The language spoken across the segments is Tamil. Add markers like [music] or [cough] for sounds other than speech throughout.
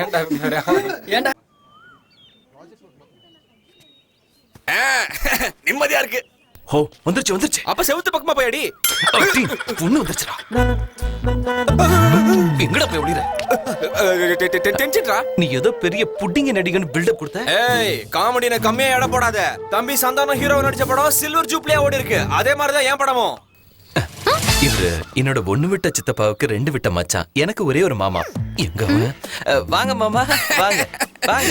ஏன்டா ஏன்டா? நிம்மதியா இருக்கு. ஓ வந்துருச்சு வந்துருச்சு. அப்ப செவுத்து பக்கமா போயடி. அடி, பொண்ணு வந்துருச்சுடா. எங்கடா போய் ஒளிற டென்ஷன்டா? நீ ஏதோ பெரிய புட்டிங்க நடிகன்னு பில்டப் கொடுத்த? ஏய் காமெடின கம்மியா எடை போடாத. தம்பி சந்தானம் ஹீரோ நடிச்ச படம் சில்வர் ஜூப்லியா ஓடி இருக்கு. அதே மாதிரி தான் என் படமும். இவரு என்னோட ஒண்ணு விட்ட சித்தப்பாவுக்கு ரெண்டு விட்ட மச்சான். எனக்கு ஒரே ஒரு மாமா. எங்க வாங்க மாமா வாங்க வாங்க.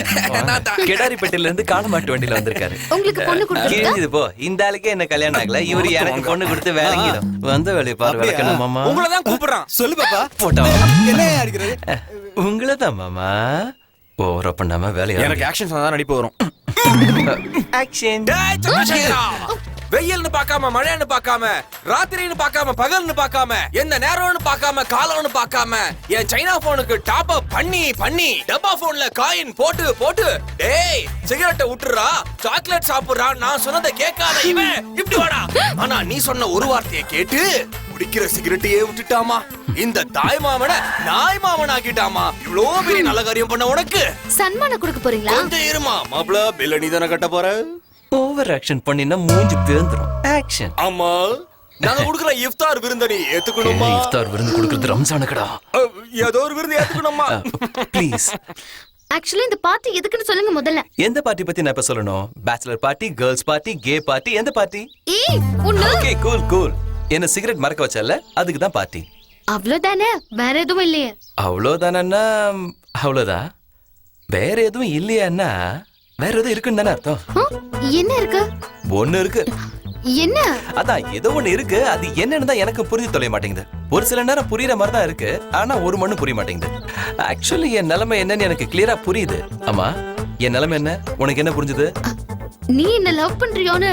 கெடாரிப்பேட்டையில இருந்து காலமாட்டு வண்டியில வந்திருக்காரு. உங்களுக்கு பொண்ணு போ. இந்த ஆளுக்கே என்ன கல்யாணம் ஆகல? இவரு எனக்கு பொண்ணு கொடுத்து வேலைங்கிடும் வந்த வேலையை பாரு விளக்கணும் மாமா. உங்களை தான் கூப்பிடுறான். சொல்லு பாப்பா போட்டோ. என்ன அடிக்கிறது? உங்களை தான் மாமா. ஓவரா பண்ணாம வேலையை எனக்கு ஆக்ஷன் தான் நடிப்பு வரும். ஆக்ஷன்! வெயில்னு பார்க்காம மழைன்னு பார்க்காம ராத்திரின்னு பார்க்காம பகல்னு பார்க்காம எந்த நேரம்னு பார்க்காம காலம்னு பார்க்காம என் சைனா போனுக்கு டாப் அப் பண்ணி பண்ணி டப்பா போன்ல காயின் போட்டு போட்டு டேய் சிகரெட்டை விட்டுறா சாக்லேட் சாப்பிடுறா நான் சொன்னதை கேட்காத இவன். இப்படி வாடா. ஆனா நீ சொன்ன ஒரு வார்த்தையை கேட்டு குடிக்கிற சிகரெட்டையே விட்டுட்டாமா? இந்த தாய் மாமனை நாய் மாமன் ஆக்கிட்டாமா இவ்வளோ பெரிய நல்ல காரியம் பண்ண உனக்கு? சன்மானம் கொடுக்க போறீங்களா? கொஞ்சம் இருமா மாப்பிள பில்ல நீ தானே கட்ட போற? ஓவர் ஆக்ஷன் பண்ணினா மூஞ்சி பேந்துரும் ஆக்ஷன் ஆமா. நாங்க குடுக்குற இஃப்தார் விருந்த நீ ஏத்துக்கணுமா இஃப்தார் விருந்து கொடுக்கறது ரம்ஜானுக்கடா. ஏதோ ஒரு விருந்து ஏத்துக்கணுமா? ப்ளீஸ் ஆக்சுவலி இந்த பார்ட்டி எதுக்குன்னு சொல்லுங்க முதல்ல. எந்த பார்ட்டி பத்தி நான் இப்ப சொல்லணும்? Bachelor party girls party gay party எந்த பார்ட்டி ஏய் உன்ன ஓகே கூல் கூல் என்ன சிகரெட் மறக்க வச்சல அதுக்கு தான் பார்ட்டி அவ்வளவுதானே? வேற எதுவும் இல்லையே. அவ்வளோதானன்னா அவ்வளோதான் வேற எதுவும் இல்லையான்னா வேற எதுவும் இருக்குன்னு தானே அர்த்தம். என்ன இருக்கு? ஒண்ணு இருக்கு. என்ன? அதான் ஏதோ ஒண்ணு இருக்கு. அது என்னன்னு தான் எனக்கு புரிஞ்சு தொலைய மாட்டேங்குது. ஒரு சில நேரம் புரியுற மாதிரி தான் இருக்கு. ஆனா ஒரு மண்ணு புரிய மாட்டேங்குது. ஆக்சுவலி என் நிலைமை என்னன்னு எனக்கு கிளியரா புரியுது. ஆமா என் நிலைமை என்ன? உனக்கு என்ன புரிஞ்சுது? நீ என்ன லவ் பண்றியோன்னு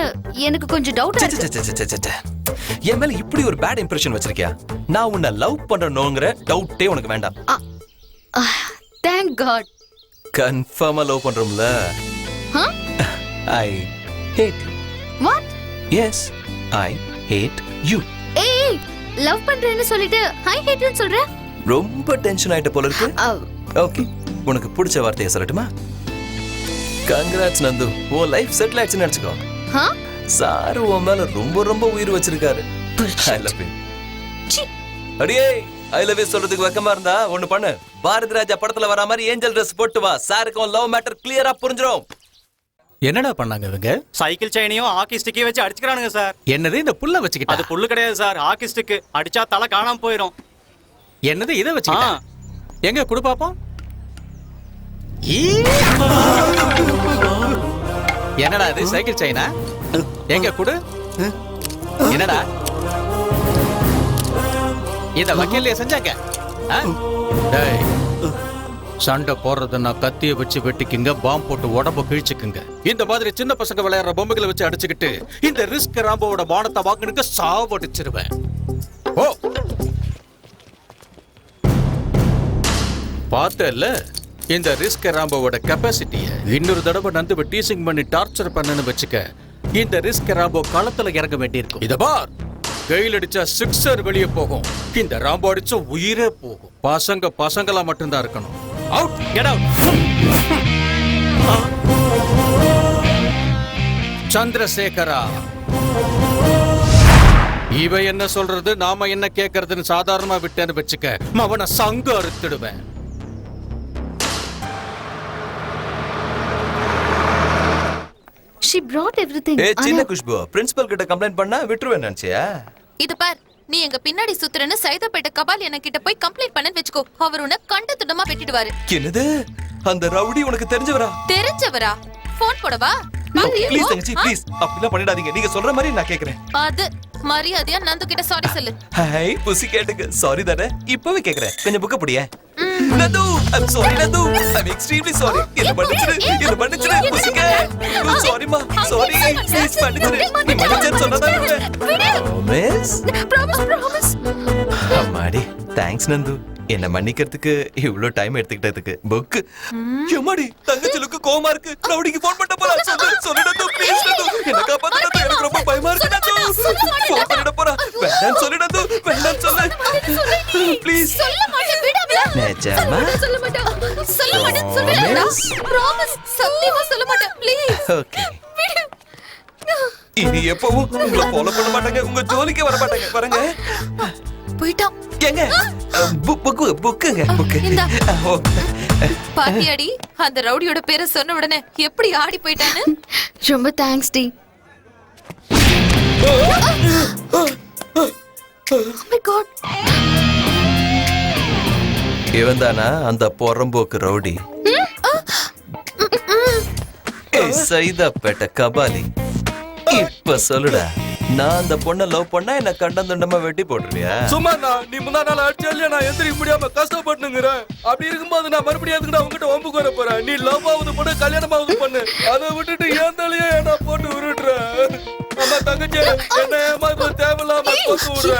எனக்கு கொஞ்சம் டவுட்டா என் மேல இப்படி ஒரு பேட் இம்ப்ரெஷன் வச்சிருக்கியா? நான் உன்னை லவ் பண்றனோங்கிற டவுட்டே உனக்கு வேண்டாம். தேங்க் காட் கன்ஃபார்மா love பண்றோம்ல. I hate what yes I hate you ஏய் லவ் பண்றேன்னு சொல்லிட்டு ஹை ஹேட்னு சொல்ற? ரொம்ப டென்ஷன் ஆயிட்ட போல இருக்கு. ஓகே உனக்கு பிடிச்ச வார்த்தையை சொல்லட்டுமா? கங்க்ராட்ஸ் நந்து. உன் லைஃப் செட்டில் ஆயிடுச்சுன்னு நினைச்சுக்கோ? சாரு உன் மேல ரொம்ப ரொம்ப உயிர் வச்சிருக்காரு. ஐ லவ் யூ சீ. அடியே ஐ லவ் யூ சொல்றதுக்கு வெக்கமா இருந்தா ஒண்ணு பண்ணு. பாரதி ராஜா படத்துல வர மாதிரி ஏஞ்சல் Dress போட்டு வா. சாருக்கு லவ் மேட்டர் கிளியரா புரிஞ்சிரும். என்னடா பண்ணாங்க இவங்க? சைக்கிள் செயினையும் ஹாக்கி ஸ்டிக்கையும் வச்சு அடிச்சுக்கிறானுங்க சார். என்னது இந்த புல்ல வச்சுக்கிட்டா? அது புல்லு கிடையாது சார். ஹாக்கி அடிச்சா தலை காணாம போயிடும் என்னது இதை ஆ. எங்க குடு பாப்போம்! என்னடா இது சைக்கிள் செயினா? எங்க குடு? என்னடா? இத வக்கீல்லையே செஞ்சாங்க. ஆ? டேய், சண்டை போடுறதுன்னா கத்திய வச்சு வெட்டிக்குங்க பாம் போட்டு உடம்ப கிழிச்சுக்குங்க. இந்த மாதிரி சின்ன பசங்க விளையாடுற பொம்மைகளை வச்சு அடிச்சுக்கிட்டு இந்த ரிஸ்க் ராம்போவோட மானத்தை வாங்கினுக்கு சாவடிச்சிருவேன். ஓ! பார்த்தல இந்த ரிஸ்க் ராம்போவோட கெப்பாசிட்டிய இன்னொரு தடவை நந்து டீசிங் பண்ணி டார்ச்சர் பண்ணுன்னு வச்சுக்க இந்த ரிஸ்க் ராம்போ களத்துல இறங்க வேண்டியிருக்கும். இத பார். கையில் அடிச்சா சிக்ஸர் வெளியே போகும். இந்த ராம்போ அடிச்சா உயிரே போகும். பசங்க பசங்களா மட்டும்தான் இருக்கணும். அவுட் கெட் அவுட் சந்திரசேகரா. இவ என்ன சொல்றது? நாம என்ன கேக்குறதுன்னு சாதாரணமா விட்டேன்னு வச்சுக்க. அவனை சங்கு அறுத்துடுவேன். She brought everything. ஏ சின்ன குஷ்பு பிரின்சிபல் கிட்ட கம்ப்ளைண்ட் பண்ணா விட்டுருவேன் நினைச்சியா? இது பார் நீ எங்க பின்னாடி சுத்துறன்னு சைதாப்பேட்டை கபால் என கிட்ட போய் கம்ப்ளைண்ட் பண்ணன்னு வெச்சுக்கோ. அவர் உன்னை கண்ட துண்டமா வெட்டிடுவாரு என்னது? அந்த ரவுடி உனக்கு தெரிஞ்சவரா? தெரிஞ்சவரா? போன் போடவா? ப்ளீஸ் தங்கச்சி? ப்ளீஸ் அப்படிலாம் பண்ணிடாதீங்க. நீங்க சொல்ற மாதிரி நான் கேக்குறேன். அது மரியாதையா நந்து கிட்ட சாரி சொல்லு. ஹாய் புசி கேட்டுக்கு. சாரி தானே. இப்பவே கேக்குறேன். கொஞ்சம் புக்க புடியே. Nandu I'm sorry Nandu I'm extremely sorry என்ன மன்னிச்சிடு என்ன மன்னிச்சிடு புசி கே சாரிமா சாரி ப்ளீஸ் மன்னிச்சிடு நீ மன்னிச்சேன்னு சொன்னதா மிஸ் promise? Promise அம்மாடி தேங்க்ஸ் நந்து என்ன மன்னிக்கிறதுக்கு? இவ்ளோ டைம் எடுத்துக்கிட்டதுக்கு. புக் எம்மாடி தங்கச்சிலுக்கு கோவமா இருக்கு. ரவுடிக்கு ஃபோன் பண்ண போறா சொல்லு சொல்லு நந்து ப்ளீஸ் என்ன காப்பாத்து நந்து எனக்கு ரொம்ப பயமா இருக்கு நந்து ஃபோன் பண்ணிட போறா வேண்டாம் சொல்லு நந்து வேண்டாம் சொல்லு ப்ளீஸ் சொல்ல. மாட்டேன் விடாமல நிஜமா? சொல்ல மாட்டேன் சொல்ல ப்ராமிஸ் ப்ராமிஸ் சத்தியமா சொல்ல மாட்டேன் ப்ளீஸ் ஓகே இனி எப்பவும் உங்களை ஃபாலோ பண்ண மாட்டாங்க உங்க ஜோலிக்கே வர மாட்டாங்க. பாருங்க. போயிட்டான். ஏங்க புக் புக் புக்குங்க புக்கு. பாத்தியாடி அந்த ரவுடியோட பேரை சொன்ன உடனே எப்படி ஆடி போயிட்டான்னு? ரொம்ப தேங்க்ஸ் டி. காட் இவன் தானா அந்த பொறம்போக்கு ரவுடி? ஏய், சைதாப்பேட்டை கபாலி. இப்ப சொல்லுடா. நான் அந்த பொண்ணை லவ் பண்ணா என்ன கண்டந்துண்டமா வெட்டி போட்டுருவியா? சும்மா நான் நீ முந்தா நாள் அடிச்சா இல்லையா? நான் எந்திரிக்க முடியாம கஷ்டப்பட்டுங்கிறேன் அப்படி இருக்கும்போது நான் மறுபடியும் அதுக்கு உங்ககிட்ட ஒம்புக்கு வர போறேன்? நீ லவ் ஆகுது பண்ணு கல்யாணமாவது பண்ணு. அதை விட்டுட்டு ஏன் தலையே என்ன போட்டு உருட்டுற? அம்மா தங்கச்சி என்ன ஏமாத்த தேவையில்லாம போட்டு விடுற?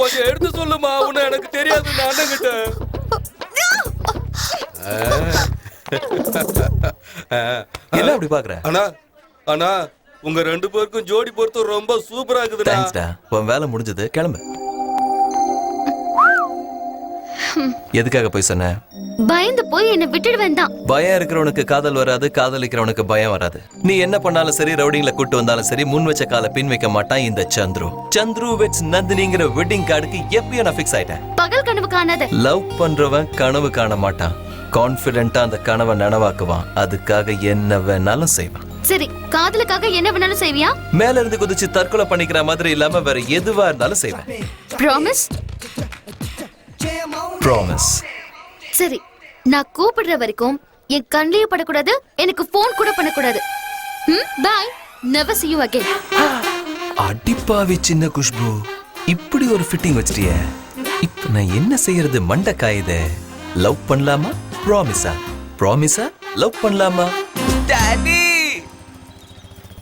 கொஞ்சம் எடுத்து சொல்லுமா உன்னை எனக்கு தெரியாது நான் அண்ணன் என்ன அப்படி பாக்குற? அண்ணா அண்ணா உங்க ரெண்டு பேருக்கும் ஜோடி பொறுத்து ரொம்ப சூப்பரா இருக்குதுண்ணா தேங்க்ஸ்டா உன் வேலை முடிஞ்சது கிளம்பு. [laughs] எதுக்காக போய் சொன்ன? பயந்து போய் என்ன விட்டுடுவேன் தான் பயம் இருக்கிறவனுக்கு காதல் வராது காதலிக்கிறவனுக்கு பயம் வராது. நீ என்ன பண்ணாலும் சரி ரவுடிங்களை கூட்டு வந்தாலும் சரி முன் வச்ச கால பின் வைக்க மாட்டான் இந்த சந்துரு. சந்துரு வெட்ஸ் நந்தினிங்கிற வெட்டிங் கார்டுக்கு எப்பயும் நான் ஃபிக்ஸ் ஆயிட்டேன். பகல் கனவு காணாத. லவ் பண்றவன் கனவு காண மாட்டான். கான்பிடென்ட்டா அந்த கனவை நனவாக்குவான். அதுக்காக என்ன வேணாலும் செய்வான். சரி காதலுக்காக என்ன வேணாலும் செய்வியா? மேல இருந்து குதிச்சு தற்கொலை பண்ணிக்கிற மாதிரி இல்லாம வேற எதுவா இருந்தாலும் செய்வேன். ப்ராமிஸ் ப்ராமிஸ் சரி நான் கூப்பிடுற வரைக்கும் என் கண்ணிலேயே படக்கூடாது எனக்கு ஃபோன் கூட பண்ணக்கூடாது. ம் bye never see you again. அடிப்பாவி சின்ன குஷ்பு இப்படி ஒரு ஃபிட்டிங் வச்சிட்டிய. இப்ப நான் என்ன செய்யறது மண்டை காயுதே லவ் பண்ணலாமா? ப்ராமிஸா ப்ராமிஸா லவ் பண்ணலாமா? டாடி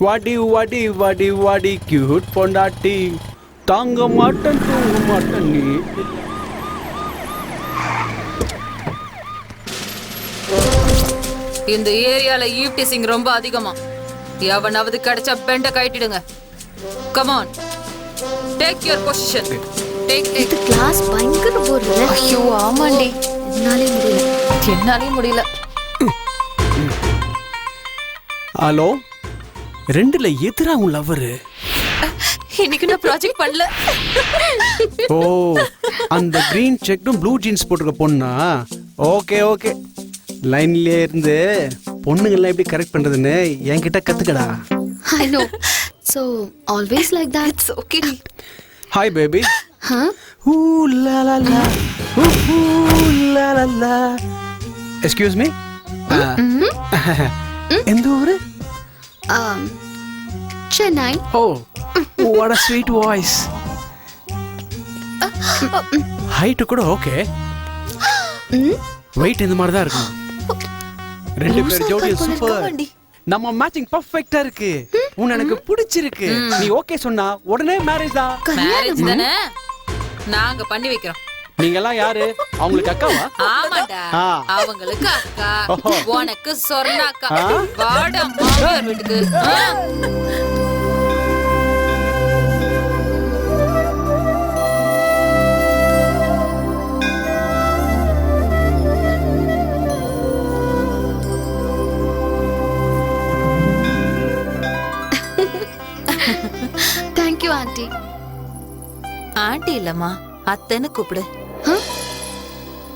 வாடி வாடி வாடி வாடி கியூட் பொண்டாட்டி. தாங்க மாட்டேன் தூங்க மாட்டேன் நீ. இந்த ஏரியால ஈவ் டீசிங் ரொம்ப அதிகமா. எவனாவது கிடைச்சா பெண்ட கட்டிடுங்க come on take your position take take இது கிளாஸ் பயங்கர போர் ஐயோ ஆமாண்டி. என்னாலே முடியல. என்னாலே முடியல. ஹலோ? ரெண்டுல எதிரா உன் லவ்வரு இன்னைக்கு நான் ப்ராஜெக்ட் பண்ணல. ஓ அந்த கிரீன் செக்கும் ப்ளூ ஜீன்ஸ் போட்டிருக்க பொண்ணா? ஓகே ஓகே லைன்லயே இருந்து பொண்ணுங்கெல்லாம் எப்படி கரெக்ட் பண்றதுன்னு என்கிட்ட கத்துக்கடா. I know so always like that it's okay hi baby huh? ஊ லா லா லா ஊ ஊ லா லா லா எக்ஸ்கியூஸ் மீ எந்த ஊரு? Um Chennai oh what a sweet voice height கூட ஓகே ம் வெயிட் இந்த மாதிரி தான் இருக்கும். ரெண்டு பேர் ஜோடி சூப்பர் நம்ம மேட்சிங் பர்ஃபெக்ட்டா இருக்கு. உன்னை எனக்கு பிடிச்சிருக்கு. நீ ஓகே சொன்னா உடனே மேரேஜ் தான். மேரேஜ் தானே? நாங்க பண்ணி வைக்கிறோம். நீங்க எல்லாம் யாரு அவங்களுக்கு அக்காவா ஆமாடா. அவங்களுக்கு அக்கா. உனக்கு சொர்ணாக்கா ஆ? வாடா மாமியார் வீட்டுக்கு ஆ? தேங்க் யூ ஆண்டி ஆண்டி இல்லம்மா அத்தைன்னு கூப்பிடு?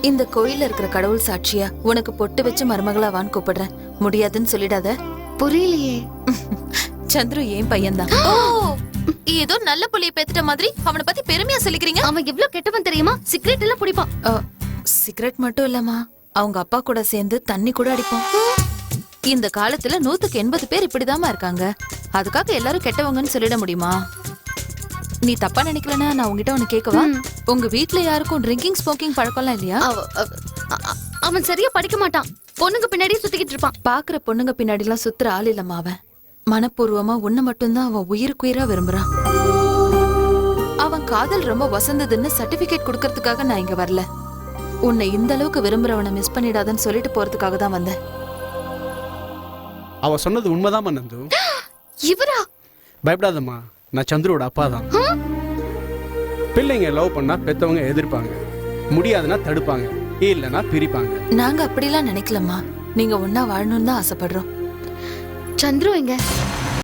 இந்த கோயில்ல இருக்கிற கடவுள் சாட்சியா உனக்கு பொட்டு வச்சு மருமகளாவான்னு கூப்பிடுறேன். முடியாதுன்னு சொல்லிடாத. புரியலையே. [laughs] சந்துரு ஏன் பையன்தான்? ஓ! ஏதோ நல்ல புள்ளைய பெத்துட்ட மாதிரி அவனை பத்தி பெருமையா சொல்லிக்கிறீங்க? அவன் எவ்வளவு கெட்டவன் தெரியுமா? சிகரெட் எல்லாம் பிடிப்பான். அ, சிகரெட் மட்டும் இல்லம்மா. அவங்க அப்பா கூட சேர்ந்து தண்ணி கூட அடிப்பான் இந்த காலத்துல நூத்துக்கு எண்பது பேர் இப்படிதாம்மா இருக்காங்க. அதுக்காக எல்லாரும் கெட்டவங்கன்னு சொல்லிட முடியுமா? நீ தப்பா நினைக்கலனா நான் உங்ககிட்ட ஒண்ணு கேட்கவா? உங்க வீட்ல யாருக்கும் ட்ரிங்கிங் ஸ்மோக்கிங் பழக்கம்லாம் இல்லையா? அவ- அவ- அ- அ- அவன் சரியா படிக்க மாட்டான். பொண்ணுங்க பின்னாடியே சுத்திக்கிட்டு இருப்பான். பாக்குற பொண்ணுங்க பின்னாடி எல்லாம் சுத்துற ஆள் இல்லம்மா அவன். மனப்பூர்வமா உன்னை மட்டும்தான் அவன் உயிருக்குயிரா விரும்புறான். அவன் காதல் ரொம்ப வசந்ததுன்னு சர்டிபிகேட் கொடுக்கறதுக்காக நான் இங்க வரல. உன்னை இந்த அளவுக்கு விரும்புறவனை மிஸ் பண்ணிடாதன்னு சொல்லிட்டு போறதுக்காக தான் வந்தேன். அவ சொன்னது உண்மைதான் நந்து. [gasps] இவரா? பயப்படாதம்மா. நான் சந்துருவோட அப்பா தான். பிள்ளைங்க லவ் பண்ணா பெத்தவங்க எதிர்ப்பாங்க. முடியாதுன்னா தடுப்பாங்க. இல்லைன்னா பிரிப்பாங்க. நாங்க அப்படிலாம் நினைக்கலம்மா. நீங்க ஒன்னா வாழணும்னு தான் ஆசைப்படுறோம். சந்துரு எங்க?